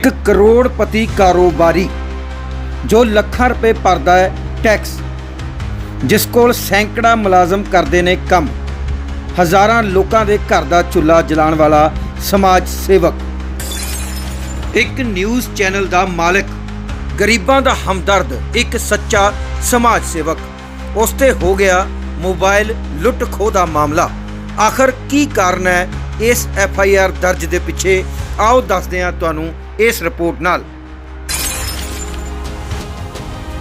ਇੱਕ ਕਰੋੜਪਤੀ ਕਾਰੋਬਾਰੀ ਜੋ ਲੱਖਾਂ ਰੁਪਏ ਭਰਦਾ ਹੈ ਟੈਕਸ, ਜਿਸ ਕੋਲ ਸੈਂਕੜਾ ਮੁਲਾਜ਼ਮ ਕਰਦੇ ਨੇ ਕੰਮ, ਹਜ਼ਾਰਾਂ ਲੋਕਾਂ ਦੇ ਘਰ ਦਾ ਚੁੱਲ੍ਹਾ ਜਲਾਉਣ ਵਾਲਾ ਸਮਾਜ ਸੇਵਕ। ਇੱਕ ਨਿਊਜ਼ ਚੈਨਲ ਦਾ ਮਾਲਕ, ਗਰੀਬਾਂ ਦਾ ਹਮਦਰਦ, ਇੱਕ ਸੱਚਾ ਸਮਾਜ ਸੇਵਕ। ਉਸ ਤੇ ਹੋ ਗਿਆ ਮੋਬਾਈਲ ਲੁੱਟ ਖੋਹ ਦਾ ਮਾਮਲਾ। ਆਖਰ ਕੀ ਕਾਰਨ ਹੈ ਇਸ ਐਫ ਆਈ ਆਰ ਦਰਜ ਦੇ ਪਿੱਛੇ ਆਓ ਦੱਸਦੇ ਹਾਂ ਤੁਹਾਨੂੰ ਇਸ ਰਿਪੋਰਟ ਨਾਲ।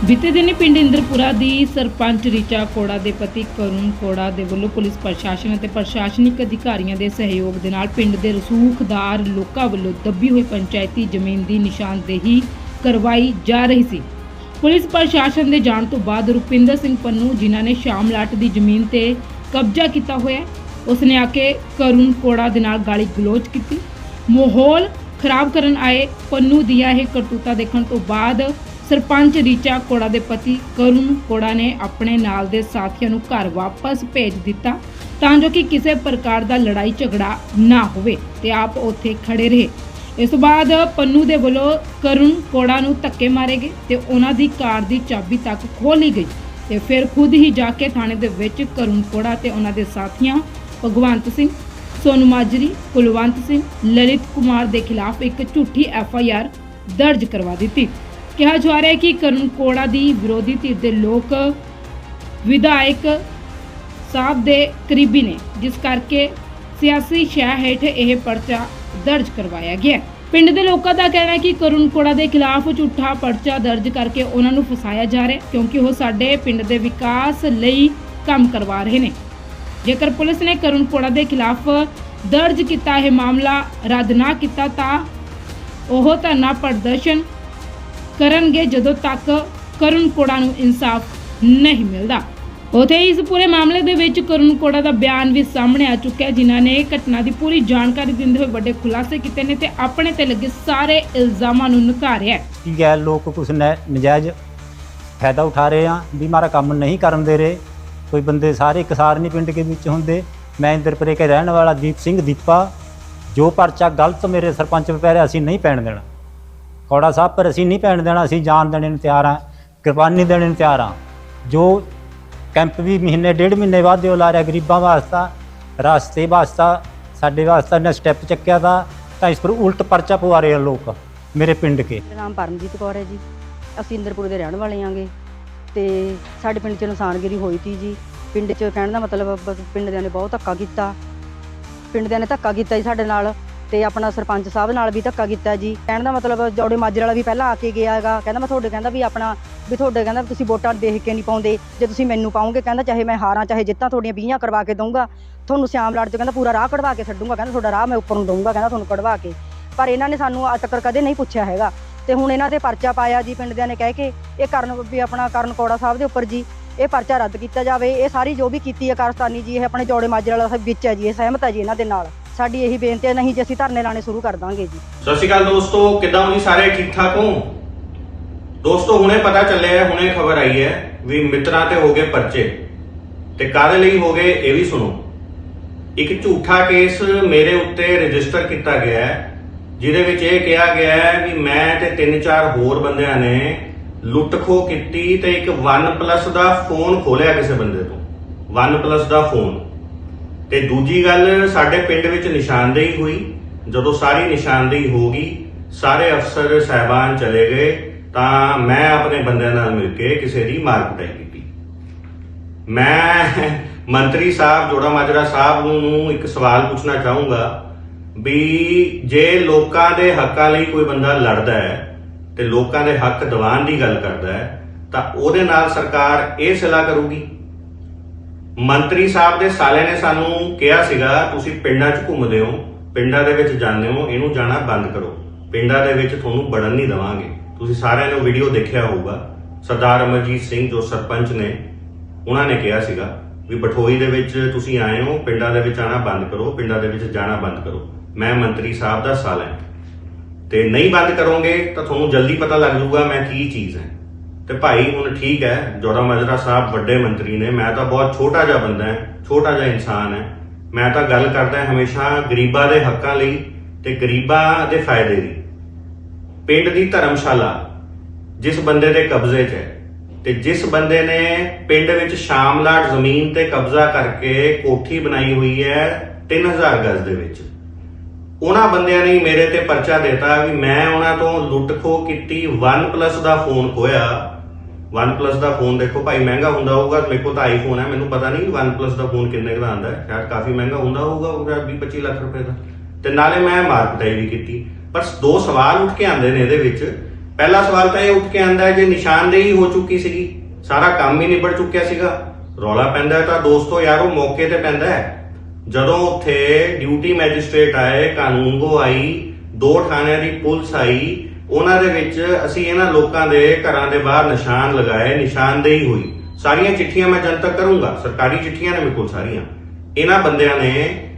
ਬੀਤੇ ਦਿਨੀ ਪਿੰਡ ਇੰਦਰਪੁਰਾ ਦੀ ਸਰਪੰਚ ਰੀਚਾ ਕੋੜਾ ਦੇ ਪਤੀ ਕਰੁਣ ਕੋੜਾ ਦੇ ਵੱਲੋਂ ਪੁਲਿਸ ਪ੍ਰਸ਼ਾਸਨ ਅਤੇ ਪ੍ਰਸ਼ਾਸਨਿਕ ਅਧਿਕਾਰੀਆਂ ਦੇ ਸਹਿਯੋਗ ਦੇ ਨਾਲ ਪਿੰਡ ਦੇ ਰਸੂਖਦਾਰ ਲੋਕਾਂ ਵੱਲੋਂ ਦੱਬੀ ਹੋਈ ਪੰਚਾਇਤੀ ਜ਼ਮੀਨ ਦੀ ਨਿਸ਼ਾਨਦੇਹੀ ਕਰਵਾਈ ਜਾ ਰਹੀ ਸੀ। ਪੁਲਿਸ ਪ੍ਰਸ਼ਾਸਨ ਦੇ ਜਾਣ ਤੋਂ ਬਾਅਦ ਰੁਪਿੰਦਰ ਸਿੰਘ ਪੰਨੂ, ਜਿਨ੍ਹਾਂ ਨੇ ਸ਼ਾਮਲਾਟ ਦੀ ਜ਼ਮੀਨ ਤੇ ਕਬਜ਼ਾ ਕੀਤਾ ਹੋਇਆ ਉਸਨੇ ਆ ਕੇ ਕਰੁਣ ਕੋੜਾ ਦੇ ਨਾਲ ਗਾਲੀ ਗਲੋਚ ਕੀਤੀ। ਮਾਹੌਲ ਖਰਾਬ ਕਰਨ ਆਏ ਪੰਨੂ ਦੀਆਂ ਇਹ ਕਰਤੂਤਾ ਦੇਖਣ ਤੋਂ ਬਾਅਦ ਸਰਪੰਚ ਰੀਚਾ ਕੋੜਾ ਦੇ ਪਤੀ ਕਰੁਣ ਕੋੜਾ ਨੇ ਆਪਣੇ ਨਾਲ ਦੇ ਸਾਥੀਆਂ ਨੂੰ ਘਰ ਵਾਪਸ ਭੇਜ ਦਿੱਤਾ ਤਾਂ ਜੋ ਕਿ ਕਿਸੇ ਪ੍ਰਕਾਰ ਦਾ ਲੜਾਈ ਝਗੜਾ ਨਾ ਹੋਵੇ ਤੇ ਆਪ ਉੱਥੇ ਖੜੇ ਰਹੇ। ਇਸ ਤੋਂ ਬਾਅਦ ਪੰਨੂ ਦੇ ਵੱਲੋਂ ਕਰੁਣ ਕੋੜਾ ਨੂੰ ਧੱਕੇ ਮਾਰੇ ਗਏ ਤੇ ਉਹਨਾਂ ਦੀ ਕਾਰ ਦੀ ਚਾਬੀ ਤੱਕ ਖੋਲੀ ਗਈ ਤੇ ਫਿਰ ਖੁਦ ਹੀ ਜਾ ਕੇ ਥਾਣੇ ਦੇ ਵਿੱਚ ਕਰੁਣ ਕੋੜਾ ਤੇ ਉਹਨਾਂ ਦੇ ਸਾਥੀਆਂ ਭਗਵੰਤ ਸਿੰਘ, ਸੋਨੂ ਮਾਜਰੀ, ਕੁਲਵੰਤ ਸਿੰਘ, ਲਲਿਤ ਕੁਮਾਰ ਦੇ ਖਿਲਾਫ ਇੱਕ ਝੂਠੀ ਐਫ ਆਈ ਆਰ ਦਰਜ ਕਰਵਾ ਦਿੱਤੀ। ਕਿਹਾ ਜਾ ਰਿਹਾ ਹੈ ਕਿ ਕਰੁਣ ਕੋੜਾ ਦੀ ਵਿਰੋਧੀ ਧਿਰ ਦੇ ਲੋਕ ਵਿਧਾਇਕ ਸਾਹਿਬ ਦੇ ਕਰੀਬੀ ਨੇ, ਜਿਸ ਕਰਕੇ ਸਿਆਸੀ ਸ਼ਹਿ ਹੇਠ ਇਹ ਪਰਚਾ ਦਰਜ ਕਰਵਾਇਆ ਗਿਆ ਪਿੰਡ ਦੇ ਲੋਕਾਂ ਦਾ ਕਹਿਣਾ ਹੈ ਕਿ ਕਰੁਣ ਕੋੜਾ ਦੇ ਖਿਲਾਫ ਝੂਠਾ ਪਰਚਾ ਦਰਜ ਕਰਕੇ ਉਹਨਾਂ ਨੂੰ ਫਸਾਇਆ ਜਾ ਰਿਹਾ ਕਿਉਂਕਿ ਉਹ ਸਾਡੇ ਪਿੰਡ ਦੇ ਵਿਕਾਸ ਲਈ ਕੰਮ ਕਰਵਾ ਰਹੇ ਨੇ। ਜੇਕਰ ਪੁਲਿਸ ਨੇ ਕਰੁਣ ਕੋੜਾ ਦੇ ਖਿਲਾਫ ਦਰਜ ਕੀਤਾ ਇਹ ਮਾਮਲਾ ਰੱਦ ਨਾ ਕੀਤਾ ਤਾਂ ਉਹ ਧਰਨਾ ਪ੍ਰਦਰਸ਼ਨ ਕਰਨਗੇ ਜਦੋਂ ਤੱਕ ਕਰੁਣ ਕੋੜਾ ਨੂੰ ਇਨਸਾਫ ਨਹੀਂ ਮਿਲਦਾ। ਉਥੇ ਇਸ ਪੂਰੇ ਮਾਮਲੇ ਦੇ ਵਿੱਚ ਕਰੁਣ ਕੋੜਾ ਦਾ ਬਿਆਨ ਵੀ ਸਾਹਮਣੇ ਆ ਚੁੱਕਿਆ ਜਿਨ੍ਹਾਂ ਨੇ ਘਟਨਾ ਦੀ ਪੂਰੀ ਜਾਣਕਾਰੀ ਦਿੰਦੇ ਹੋਏ ਵੱਡੇ ਖੁਲਾਸੇ ਕੀਤੇ ਨੇ ਤੇ ਆਪਣੇ ਤੇ ਲੱਗੇ ਸਾਰੇ ਇਲਜ਼ਾਮਾਂ ਨੂੰ ਨਕਾਰਿਆ ਹੈ। ਕੀ ਲੋਕ ਕੁਛ ਨਜਾਇਜ਼ ਫਾਇਦਾ ਉਠਾ ਰਹੇ ਆ ਵੀ ਮਾਰਾ ਕੰਮ ਨਹੀਂ ਕਰਨ ਦੇ ਰਹੇ ਕੋਈ ਬੰਦੇ ਸਾਰੇ ਕਿਸਾਰ ਨਹੀਂ ਪਿੰਡ ਦੇ ਵਿੱਚ ਹੁੰਦੇ। ਮੈਂ ਇੰਦਰਪੁਰੇ ਕੇ ਰਹਿਣ ਵਾਲਾ ਦੀਪ ਸਿੰਘ ਦੀਪਾ, ਜੋ ਪਰਚਾ ਗਲਤ ਮੇਰੇ ਸਰਪੰਚ ਪੈਰੇ ਅਸੀਂ ਨਹੀਂ ਪੈਣ ਦੇਣਾ। ਕੌੜਾ ਸਾਹਿਬ ਪਰ ਅਸੀਂ ਨਹੀਂ ਪੈਣ ਦੇਣਾ, ਅਸੀਂ ਜਾਨ ਦੇਣੇ ਨੂੰ ਤਿਆਰ ਆ ਕੁਰਬਾਨੀ ਦੇਣੇ ਨੂੰ ਤਿਆਰ ਆ ਜੋ ਕੈਂਪ ਵੀ ਮਹੀਨੇ, ਡੇਢ ਮਹੀਨੇ ਬਾਅਦ ਦਿਓ ਲਾ ਰਿਹਾ ਗਰੀਬਾਂ ਵਾਸਤਾ, ਰਾਸਤੇ ਵਾਸਤਾ, ਸਾਡੇ ਵਾਸਤੇ ਨੇ ਸਟੈਪ ਚੱਕਿਆ ਤਾਂ ਤਾਂ ਇਸ ਪਰ ਉਲਟ ਪਰਚਾ ਪਵਾ ਰਹੇ ਆ ਲੋਕ ਮੇਰੇ ਪਿੰਡ ਕੇ। ਮੇਰਾ ਨਾਮ ਪਰਮਜੀਤ ਕੌਰ ਹੈ ਜੀ। ਅਸੀਂ ਇੰਦਰਪੁਰ ਦੇ ਰਹਿਣ ਵਾਲੇ ਆਂਗੇ। ਤੇ ਸਾਡੇ ਪਿੰਡ 'ਚ ਨੁਕਸਾਨਗਿਰੀ ਹੋਈ ਤੀ ਜੀ। ਪਿੰਡ 'ਚ ਕਹਿਣ ਦਾ ਮਤਲਬ, ਬਸ ਪਿੰਡ ਦਿਆਂ ਨੇ ਬਹੁਤ ਧੱਕਾ ਕੀਤਾ। ਪਿੰਡ ਦਿਆਂ ਨੇ ਧੱਕਾ ਕੀਤਾ ਜੀ ਸਾਡੇ ਨਾਲ ਤੇ ਆਪਣਾ ਸਰਪੰਚ ਸਾਹਿਬ ਨਾਲ ਵੀ ਧੱਕਾ ਕੀਤਾ ਜੀ। ਕਹਿਣ ਦਾ ਮਤਲਬ, ਜੋੜੇ ਮਾਜਰੇ ਵਾਲਾ ਵੀ ਪਹਿਲਾਂ ਆ ਕੇ ਗਿਆ ਹੈਗਾ। ਕਹਿੰਦਾ ਮੈਂ ਤੁਹਾਡੇ, ਕਹਿੰਦਾ ਵੀ ਆਪਣਾ, ਵੀ ਤੁਹਾਡੇ ਕਹਿੰਦਾ ਵੀ ਤੁਸੀਂ ਵੋਟਾਂ ਦੇਖ ਕੇ ਨਹੀਂ ਪਾਉਂਦੇ। ਜੇ ਤੁਸੀਂ ਮੈਨੂੰ ਪਾਉਂਗੇ, ਕਹਿੰਦਾ ਚਾਹੇ ਮੈਂ ਹਾਰਾਂ, ਚਾਹੇ ਜਿੱਤਾਂ ਤੁਹਾਡੀਆਂ ਬੀਆਂ ਕਰਵਾ ਕੇ ਦਊਂਗਾ। ਤੁਹਾਨੂੰ ਸਿਆਮ ਲਾੜ 'ਚ ਕਹਿੰਦਾ ਪੂਰਾ ਰਾਹ ਕਢਵਾ ਕੇ ਛੱਡੂੰਗਾ। ਕਹਿੰਦਾ ਤੁਹਾਡਾ ਰਾਹ ਮੈਂ ਉੱਪਰ ਨੂੰ ਦਊਂਗਾ, ਕਹਿੰਦਾ ਤੁਹਾਨੂੰ ਕਢਵਾ ਕੇ। ਪਰ ਇਹਨਾਂ ਨੇ ਸਾਨੂੰ ਅੱਜ ਤੱਕ ਕਦੇ ਨਹੀਂ ਪੁੱਛਿਆ ਹੈਗਾ। ਤੇ ਹੁਣ ਇਹਨਾਂ ਤੇ ਪਰਚਾ ਪਾਇਆ ਜੀ, ਪਿੰਡ ਦਿਆਂ ਨੇ ਕਹਿ ਕੇ, ਇਹ ਕਰਨ ਵੀ ਆਪਣਾ ਕਰਨ ਕੋੜਾ ਸਾਹਿਬ ਦੇ ਉੱਪਰ ਜੀ, ਇਹ ਪਰਚਾ ਰੱਦ ਕੀਤਾ ਜਾਵੇ, ਇਹ ਸਾਰੀ ਜੋ ਵੀ ਕੀਤੀ ਹੈ ਕਾਰਸਤਾਨੀ ਜੀ, ਇਹ ਆਪਣੇ ਜੋੜੇ ਮਾਜਰੇ ਵਾਲਾ ਵਿੱਚ ਹੈ ਜੀ, ਇਹ ਸਹਿਮਤ ਹੈ ਜੀ ਇਹਨਾਂ ਦੇ ਨਾਲ। ਸਾਡੀ ਇਹੀ ਬੇਨਤੀ ਹੈ, ਨਹੀਂ ਜੀ ਅਸੀਂ ਧਰਨੇ ਲਾਣੇ ਸ਼ੁਰੂ ਕਰ ਦਾਂਗੇ ਜੀ। ਸਤਿ ਸ਼੍ਰੀ ਅਕਾਲ ਦੋਸਤੋ, ਕਿੱਦਾਂ ਹੋ ਜੀ ਸਾਰੇ? ਠੀਕ ਠਾਕ ਹੋ? ਦੋਸਤੋ, ਹੁਣੇ ਪਤਾ ਚੱਲਿਆ ਹੈ, ਹੁਣੇ ਖਬਰ ਆਈ ਹੈ ਵੀ ਮਿੱਤਰਾਂ ਤੇ ਹੋ ਗਏ ਪਰਚੇ। ਤੇ ਕਾਹਦੇ ਲਈ ਹੋ ਗਏ, ਇਹ ਵੀ ਸੁਣੋ। ਇੱਕ ਝੂਠਾ ਕੇਸ ਮੇਰੇ ਉੱਤੇ ਰਜਿਸਟਰ ਕੀਤਾ ਗਿਆ ਹੈ। ਜਿਹਦੇ ਵਿੱਚ ਇਹ ਕਿਹਾ ਗਿਆ ਹੈ ਵੀ ਮੈਂ ਤੇ ਤਿੰਨ ਚਾਰ ਹੋਰ ਬੰਦਿਆਂ ਨੇ ਲੁੱਟ ਖੋਹ ਕੀਤੀ ਤੇ ਇੱਕ OnePlus ਦਾ ਫੋਨ ਖੋਲਿਆ ਕਿਸੇ ਬੰਦੇ ਤੋਂ। OnePlus ਦਾ ਫੋਨ ਤੇ ਦੂਜੀ ਗੱਲ, ਸਾਡੇ ਪਿੰਡ ਵਿੱਚ ਨਿਸ਼ਾਨਦੇਹੀ ਹੋਈ। ਜਦੋਂ ਸਾਰੀ ਨਿਸ਼ਾਨਦੇਹੀ ਹੋ ਗਈ, ਸਾਰੇ ਅਫਸਰ ਸਹਿਬਾਨ ਚਲੇ ਗਏ, ਤਾਂ ਮੈਂ ਆਪਣੇ ਬੰਦਿਆਂ ਨਾਲ ਮਿਲ ਕੇ ਕਿਸੇ ਦੀ ਮਾਰ ਕੁਟਾਈ ਕੀਤੀ। ਮੈਂ ਮੰਤਰੀ ਸਾਹਿਬ ਜੋੜਾ ਮਾਜਰਾ ਸਾਹਿਬ ਨੂੰ ਇੱਕ ਸਵਾਲ ਪੁੱਛਣਾ ਚਾਹੂੰਗਾ। ਵੀ ਜੇ ਲੋਕਾਂ ਦੇ ਹੱਕਾਂ ਲਈ ਕੋਈ ਬੰਦਾ ਲੜਦਾ ਹੈ ਤੇ ਲੋਕਾਂ ਦੇ ਹੱਕ ਦਿਵਾਉਣ ਦੀ ਗੱਲ ਕਰਦਾ ਹੈ, ਤਾਂ ਉਹਦੇ ਨਾਲ ਸਰਕਾਰ ਇਹ ਸਲਾਹ ਕਰੂਗੀ। ਮੰਤਰੀ ਸਾਹਿਬ ਦੇ ਸਾਲੇ ਨੇ ਸਾਨੂੰ ਕਿਹਾ ਸੀਗਾ, ਤੁਸੀਂ ਪਿੰਡਾਂ 'ਚ ਘੁੰਮਦੇ ਹੋ, ਪਿੰਡਾਂ ਦੇ ਵਿੱਚ ਜਾਂਦੇ ਹੋ, ਇਹਨੂੰ ਜਾਣਾ ਬੰਦ ਕਰੋ। ਪਿੰਡਾਂ ਦੇ ਵਿੱਚ ਤੁਹਾਨੂੰ ਬੜਨ ਨਹੀਂ ਦੇਵਾਂਗੇ। ਤੁਸੀਂ ਸਾਰਿਆਂ ਨੇ ਵੀਡੀਓ ਦੇਖਿਆ ਹੋਊਗਾ। ਸਰਦਾਰ ਅਮਰਜੀਤ ਸਿੰਘ ਜੋ ਸਰਪੰਚ ਨੇ, ਉਹਨਾਂ ਨੇ ਕਿਹਾ ਸੀਗਾ ਵੀ ਬਠੋਈ ਦੇ ਵਿੱਚ ਤੁਸੀਂ ਆਏ ਹੋ, ਪਿੰਡਾਂ ਦੇ ਵਿੱਚ ਆਣਾ ਬੰਦ ਕਰੋ, ਪਿੰਡਾਂ ਦੇ ਵਿੱਚ ਜਾਣਾ ਬੰਦ ਕਰੋ। ਮੈਂ ਮੰਤਰੀ ਸਾਹਿਬ ਦਾ ਸਾਲ ਹੈ। ਤੇ ਨਹੀਂ ਬੰਦ ਕਰੋਗੇ ਤਾਂ ਤੁਹਾਨੂੰ ਜਲਦੀ ਪਤਾ ਲੱਗ ਜਾਊਗਾ ਮੈਂ ਕੀ ਚੀਜ਼ ਹੈ। ਤੇ ਭਾਈ, ਹੁਣ ਠੀਕ ਹੈ ਜੋੜਾ ਮਜਰਾ ਸਾਹਿਬ ਵੱਡੇ ਮੰਤਰੀ ਨੇ, ਮੈਂ ਤਾਂ ਬਹੁਤ ਛੋਟਾ ਜਿਹਾ ਬੰਦਾ ਹਾਂ, ਛੋਟਾ ਜਿਹਾ ਇਨਸਾਨ ਹੈ। ਮੈਂ ਤਾਂ ਗੱਲ ਕਰਦਾ ਹਮੇਸ਼ਾ ਗਰੀਬਾਂ ਦੇ ਹੱਕਾਂ ਲਈ ਤੇ ਗਰੀਬਾਂ ਦੇ ਫਾਇਦੇ ਲਈ। ਪਿੰਡ ਦੀ ਧਰਮਸ਼ਾਲਾ, ਜਿਸ ਬੰਦੇ ਦੇ ਕਬਜ਼ੇ 'ਚ ਹੈ ਤੇ ਜਿਸ ਬੰਦੇ ਨੇ ਪਿੰਡ ਵਿੱਚ ਸ਼ਾਮਲਾਟ ਜ਼ਮੀਨ ਤੇ ਕਬਜ਼ਾ ਕਰਕੇ ਕੋਠੀ ਬਣਾਈ ਹੋਈ ਹੈ 3000 ਗਜ਼ ਦੇ ਵਿੱਚ। ਉਹਨਾਂ ਬੰਦਿਆਂ ਨੇ ਮੇਰੇ ਤੇ ਪਰਚਾ ਦਿੱਤਾ ਵੀ ਮੈਂ ਉਹਨਾਂ ਤੋਂ ਲੁੱਟ ਖੋਹ ਕੀਤੀ, OnePlus ਦਾ ਫੋਨ ਖੋਇਆ OnePlus ਦਾ ਫੋਨ ਦੇਖੋ ਭਾਈ ਮਹਿੰਗਾ ਹੁੰਦਾ ਹੋਊਗਾ, ਮੇਰੇ ਕੋਲ ਤਾਂ ਆਈਫੋਨ ਹੈ, ਮੈਨੂੰ ਪਤਾ ਨਹੀਂ OnePlus ਦਾ ਫੋਨ ਕਿੰਨੇ ਕੁ ਦਾ ਆਉਂਦਾ ਹੈ। ਸ਼ਾਇਦ ਕਾਫੀ ਮਹਿੰਗਾ ਹੁੰਦਾ ਹੋਊਗਾ ਉਹ 20 25 ਲੱਖ ਰੁਪਏ ਦਾ। ਤੇ ਨਾਲੇ ਮੈਂ ਮਾਰ ਕੁਟਾਈ ਵੀ ਕੀਤੀ। ਪਰ ਦੋ ਸਵਾਲ ਉੱਠ ਕੇ ਆਉਂਦੇ ਨੇ ਇਹਦੇ ਵਿੱਚ ਪਹਿਲਾ ਸਵਾਲ ਤਾਂ ਇਹ ਉੱਠ ਕੇ ਆਂਦਾ ਹੈ, ਜੇ ਨਿਸ਼ਾਨਦੇਹੀ ਹੋ ਚੁੱਕੀ ਸੀਗੀ, ਸਾਰਾ ਕੰਮ ਹੀ ਨਿਬੜ ਚੁੱਕਿਆ ਸੀਗਾ। ਰੌਲਾ ਪੈਂਦਾ ਤਾਂ ਦੋਸਤੋ ਯਾਰ ਉਹ ਮੌਕੇ ਤੇ ਪੈਂਦਾ ਹੈ। ਜਦੋਂ ਉੱਥੇ ਡਿਊਟੀ ਮੈਜਿਸਟ੍ਰੇਟ ਆਏ, ਕਾਨੂੰਗੋ ਆਈ, ਦੋ ਥਾਣਿਆਂ ਦੀ ਪੁਲਿਸ ਆਈ, ਉਹਨਾਂ ਦੇ ਵਿੱਚ ਅਸੀਂ ਇਹਨਾਂ ਲੋਕਾਂ ਦੇ ਘਰਾਂ ਦੇ ਬਾਹਰ ਨਿਸ਼ਾਨ ਲਗਾਏ, ਨਿਸ਼ਾਨਦੇਹੀ ਹੋਈ। ਸਾਰੀਆਂ ਚਿੱਠੀਆਂ ਮੈਂ ਜਨਤਕ ਕਰੂੰਗਾ, ਸਰਕਾਰੀ ਚਿੱਠੀਆਂ ਨੇ ਮੇਰੇ ਕੋਲ ਸਾਰੀਆਂ। ਇਹਨਾਂ ਬੰਦਿਆਂ ਨੇ,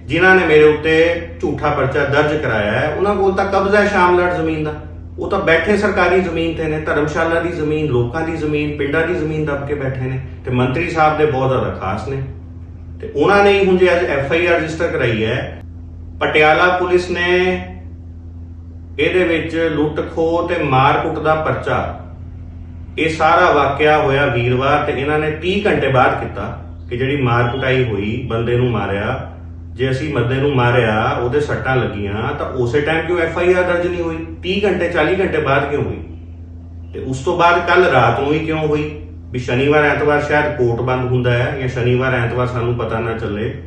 ਜਿਨ੍ਹਾਂ ਨੇ ਮੇਰੇ ਉੱਤੇ ਝੂਠਾ ਪਰਚਾ ਦਰਜ ਕਰਾਇਆ ਹੈ, ਉਹਨਾਂ ਕੋਲ ਤਾਂ ਕਬਜ਼ਾ ਹੈ ਸ਼ਾਮਲਾਟ ਜ਼ਮੀਨ ਦਾ। ਉਹ ਤਾਂ ਬੈਠੇ ਸਰਕਾਰੀ ਜ਼ਮੀਨ ਤੇ ਨੇ, ਧਰਮਸ਼ਾਲਾ ਦੀ ਜ਼ਮੀਨ, ਲੋਕਾਂ ਦੀ ਜ਼ਮੀਨ, ਪਿੰਡਾਂ ਦੀ ਜ਼ਮੀਨ ਦੱਬ ਕੇ ਬੈਠੇ ਨੇ ਤੇ ਮੰਤਰੀ ਸਾਹਿਬ ਦੇ ਬਹੁਤ ਜ਼ਿਆਦਾ ਖਾਸ ਨੇ। ਤੇ ਉਹਨਾਂ ਨੇ ਹੀ ਹੁਣ ਜੇ ਅੱਜ ਐਫ ਆਈ ਆਰ ਰਜਿਸਟਰ ਕਰਾਈ ਹੈ, ਪਟਿਆਲਾ ਪੁਲਿਸ ਨੇ ਇਹਦੇ ਵਿੱਚ ਲੁੱਟ ਖੋਹ ਤੇ ਮਾਰ ਕੁੱਟ ਦਾ ਪਰਚਾ, ਇਹ ਸਾਰਾ ਵਾਕਿਆ ਹੋਇਆ ਵੀਰਵਾਰ ਤੇ ਇਹਨਾਂ ਨੇ 30 ਘੰਟੇ ਬਾਅਦ ਕੀਤਾ ਕਿ ਜਿਹੜੀ ਮਾਰ ਕੁਟਾਈ ਹੋਈ, ਬੰਦੇ ਨੂੰ ਮਾਰਿਆ। ਜੇ ਅਸੀਂ ਬੰਦੇ ਨੂੰ ਮਾਰਿਆ, ਉਹਦੇ ਸੱਟਾਂ ਲੱਗੀਆਂ, ਤਾਂ ਉਸੇ ਟਾਈਮ ਕਿਉਂ ਐਫ ਆਈ ਆਰ ਦਰਜ ਨਹੀਂ ਹੋਈ? 30 ਘੰਟੇ 40 ਘੰਟੇ ਬਾਅਦ ਕਿਉਂ ਹੋਈ? ਤੇ ਉਸ ਤੋਂ ਬਾਅਦ ਕੱਲ ਰਾਤ ਨੂੰ ਹੀ ਕਿਉਂ ਹੋਈ? ਵੀ ਸ਼ਨੀਵਾਰ, ਐਤਵਾਰ ਸ਼ਾਇਦ ਕੋਰਟ ਬੰਦ ਹੁੰਦਾ ਹੈ ਜਾਂ ਸ਼ਨੀਵਾਰ, ਐਤਵਾਰ ਸਾਨੂੰ ਪਤਾ ਨਾ ਚੱਲੇ,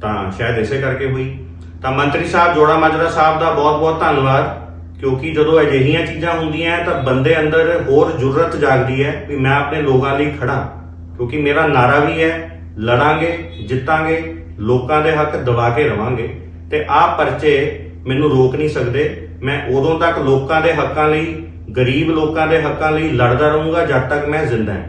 ਤਾਂ ਸ਼ਾਇਦ ਇਸੇ ਕਰਕੇ ਹੋਈ। ਤਾਂ ਮੰਤਰੀ ਸਾਹਿਬ, ਜੋੜਾ ਮਾਜਰਾ ਸਾਹਿਬ ਦਾ ਬਹੁਤ-ਬਹੁਤ ਧੰਨਵਾਦ, ਕਿਉਂਕਿ ਜਦੋਂ ਅਜਿਹੀਆਂ ਚੀਜ਼ਾਂ ਹੁੰਦੀਆਂ ਤਾਂ ਬੰਦੇ ਅੰਦਰ ਹੋਰ ਜੁਰਤ ਜਾਗਦੀ ਹੈ ਵੀ ਮੈਂ ਆਪਣੇ ਲੋਕਾਂ ਲਈ ਖੜਾ ਕਿਉਂਕਿ ਮੇਰਾ ਨਾਰਾ ਵੀ ਹੈ ਲੜਾਂਗੇ, ਜਿੱਤਾਂਗੇ, ਲੋਕਾਂ ਦੇ ਹੱਕ ਦਬਾ ਕੇ ਰਵਾਂਗੇ। ਤੇ ਆਹ ਪਰਚੇ ਮੈਨੂੰ ਰੋਕ ਨਹੀਂ ਸਕਦੇ। ਮੈਂ ਉਦੋਂ ਤੱਕ ਲੋਕਾਂ ਦੇ ਹੱਕਾਂ ਲਈ, ਗਰੀਬ ਲੋਕਾਂ ਦੇ ਹੱਕਾਂ ਲਈ ਲੜਦਾ ਰਹੂੰਗਾ ਜਦ ਤੱਕ ਮੈਂ ਜ਼ਿੰਦਾ ਹਾਂ।